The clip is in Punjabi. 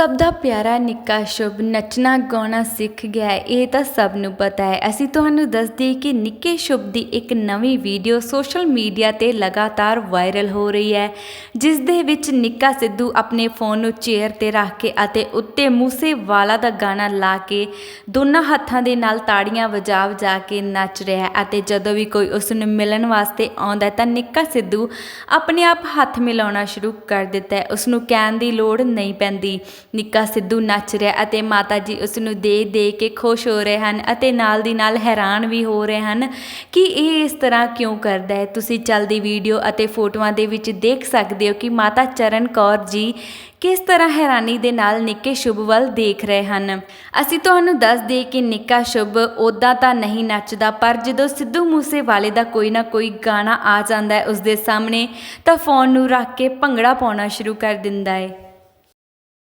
ਸਭ ਦਾ ਪਿਆਰਾ, ਨਿੱਕਾ, ਸ਼ੁਭ, ਨੱਚਣਾ, ਗਾਉਣਾ ਸਿੱਖ ਗਿਆ ਇਹ ਤਾਂ ਸਭ ਨੂੰ ਪਤਾ ਹੈ। ਅਸੀਂ ਤੁਹਾਨੂੰ ਦੱਸ ਦਈਏ ਕਿ ਨਿੱਕੇ ਸ਼ੁਭ ਦੀ ਇੱਕ ਨਵੀਂ ਵੀਡੀਓ ਸੋਸ਼ਲ ਮੀਡੀਆ ਤੇ ਲਗਾਤਾਰ ਵਾਇਰਲ ਹੋ ਰਹੀ ਹੈ, ਜਿਸ ਦੇ ਵਿੱਚ ਨਿੱਕਾ ਸਿੱਧੂ ਆਪਣੇ ਫੋਨ ਨੂੰ ਚੇਅਰ ਤੇ ਰੱਖ ਕੇ ਅਤੇ ਉੱਤੇ ਮੂਸੇ ਵਾਲਾ ਦਾ ਗਾਣਾ ਲਾ ਕੇ ਦੋਨਾਂ ਹੱਥਾਂ ਦੇ ਨਾਲ ਤਾੜੀਆਂ ਵਜਾ ਵਜਾ ਕੇ ਨੱਚ ਰਿਹਾ ਹੈ ਅਤੇ ਜਦੋਂ ਵੀ ਕੋਈ ਉਸ ਨੂੰ ਮਿਲਣ ਵਾਸਤੇ ਆਉਂਦਾ ਤਾਂ ਨਿੱਕਾ ਸਿੱਧੂ ਆਪਣੇ ਆਪ ਹੱਥ ਮਿਲਾਉਣਾ ਸ਼ੁਰੂ ਕਰ ਦਿੰਦਾ ਹੈ। ਉਸ ਨੂੰ ਕਹਿਣ ਦੀ ਲੋੜ ਨਹੀਂ ਪੈਂਦੀ। ਨਿੱਕਾ ਸਿੱਧੂ ਨੱਚ ਰਿਹਾ ਅਤੇ ਮਾਤਾ ਜੀ ਉਸ ਨੂੰ ਦੇ ਦੇ ਕੇ ਖੁਸ਼ ਹੋ ਰਹੇ ਹਨ ਅਤੇ ਨਾਲ ਦੀ ਨਾਲ ਹੈਰਾਨ ਵੀ ਹੋ ਰਹੇ ਹਨ ਕਿ ਇਹ ਇਸ ਤਰ੍ਹਾਂ ਕਿਉਂ ਕਰਦਾ ਹੈ। ਤੁਸੀਂ ਚੱਲਦੀ ਵੀਡੀਓ ਅਤੇ ਫੋਟੋਆਂ ਦੇ ਵਿੱਚ ਦੇਖ ਸਕਦੇ ਹੋ ਕਿ ਮਾਤਾ ਚਰਨ ਕੌਰ ਜੀ ਕਿਸ ਤਰ੍ਹਾਂ ਹੈਰਾਨੀ ਦੇ ਨਾਲ ਨਿੱਕੇ ਸ਼ੁਭ ਵੱਲ ਦੇਖ ਰਹੇ ਹਨ। ਅਸੀਂ ਤੁਹਾਨੂੰ ਦੱਸ ਦਈਏ ਕਿ ਨਿੱਕਾ ਸ਼ੁਭ ਉਦਾਂ ਤਾਂ ਨਹੀਂ ਨੱਚਦਾ, ਪਰ ਜਦੋਂ ਸਿੱਧੂ ਮੂਸੇਵਾਲੇ ਦਾ ਕੋਈ ਨਾ ਕੋਈ ਗਾਣਾ ਆ ਜਾਂਦਾ ਹੈ ਉਸ ਦੇ ਸਾਹਮਣੇ ਤਾਂ ਫੋਨ ਨੂੰ ਰੱਖ ਕੇ ਭੰਗੜਾ ਪਾਉਣਾ ਸ਼ੁਰੂ ਕਰ ਦਿੰਦਾ ਹੈ।